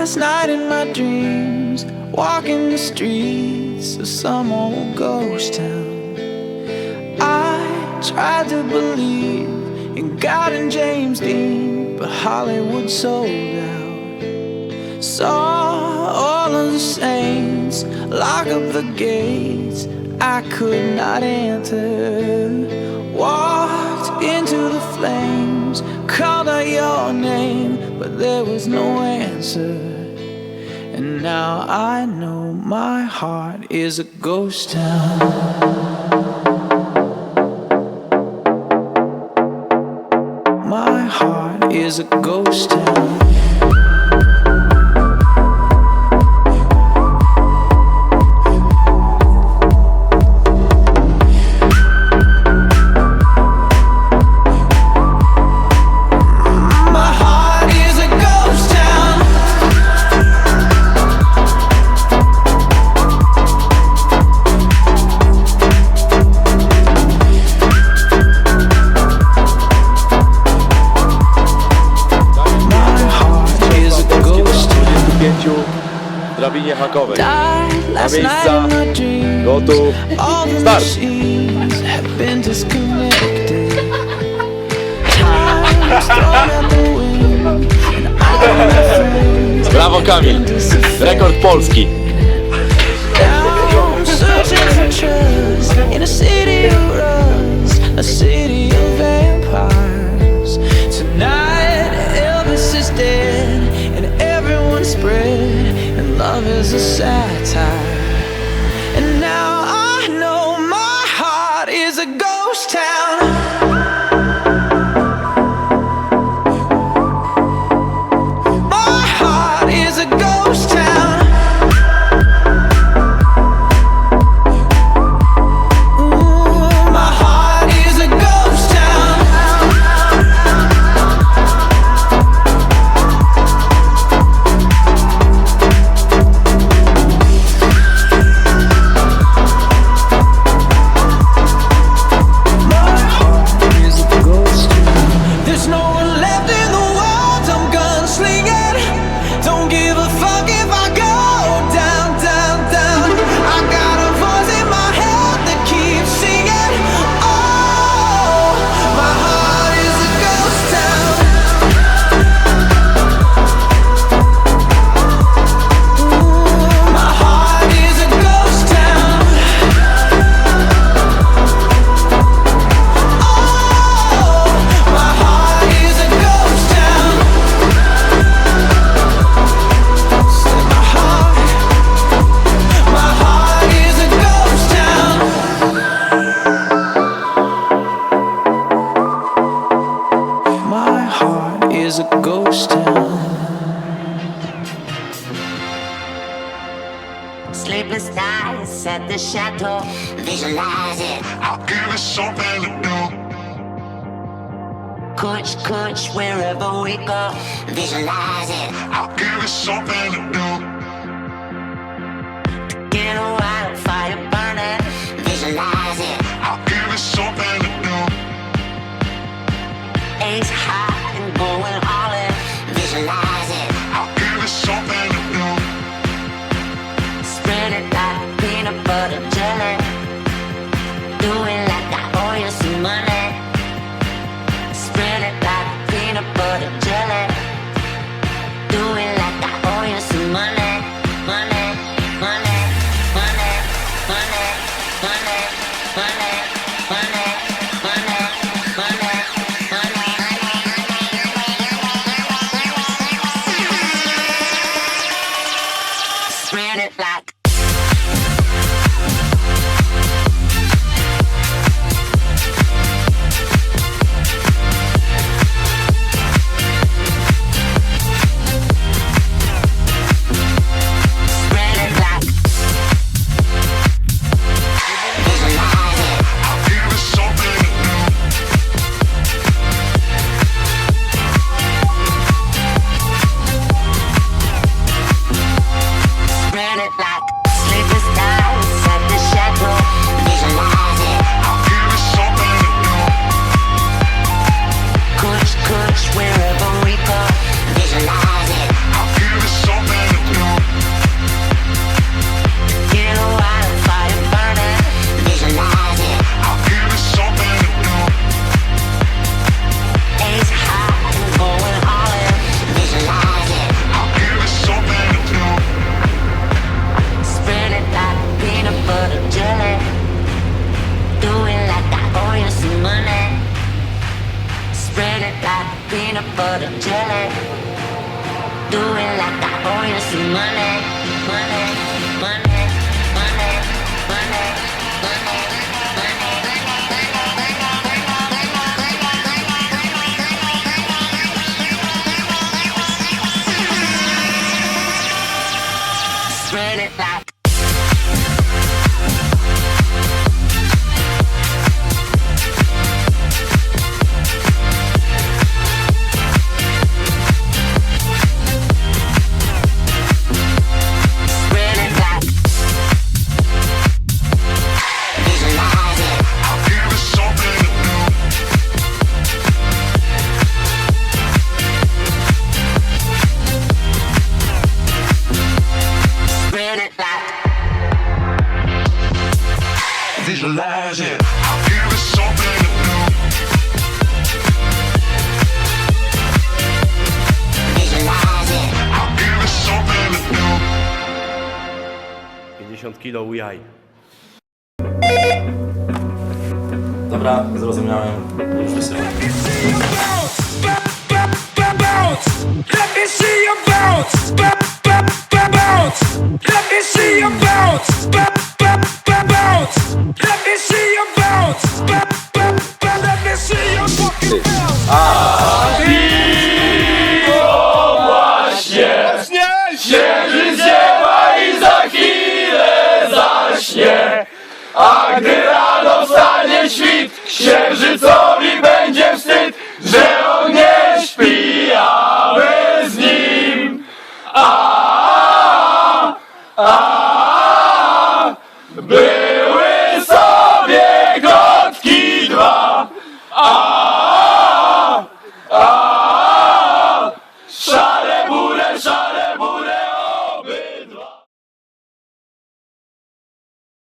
last night in my dreams, walking the streets of some old ghost town. I tried to believe in God and James Dean, but Hollywood sold out. Saw all of the saints lock up the gates I could not enter. Walked into the flames, called out your name, but there was no answer. And now I know my heart is a ghost town. My heart is a ghost town. Na miejsca. Gotów. Start. Brawo Kamil. Rekord Polski. a city of rust, a city is a satire. Nights at the chateau. Visualize it. I'll give it something to do. Coach, coach, wherever we go. Visualize it. I'll give it something to do. To Get a wildfire burning. Visualize it. I'll give it something peanut butter jelly. do it like I owe you some money, money, money. kilo jaj. Dobra, zrozumiałem. Już wysyłam. Let me see your bounce. świt, księżycowi będzie wstyd, że on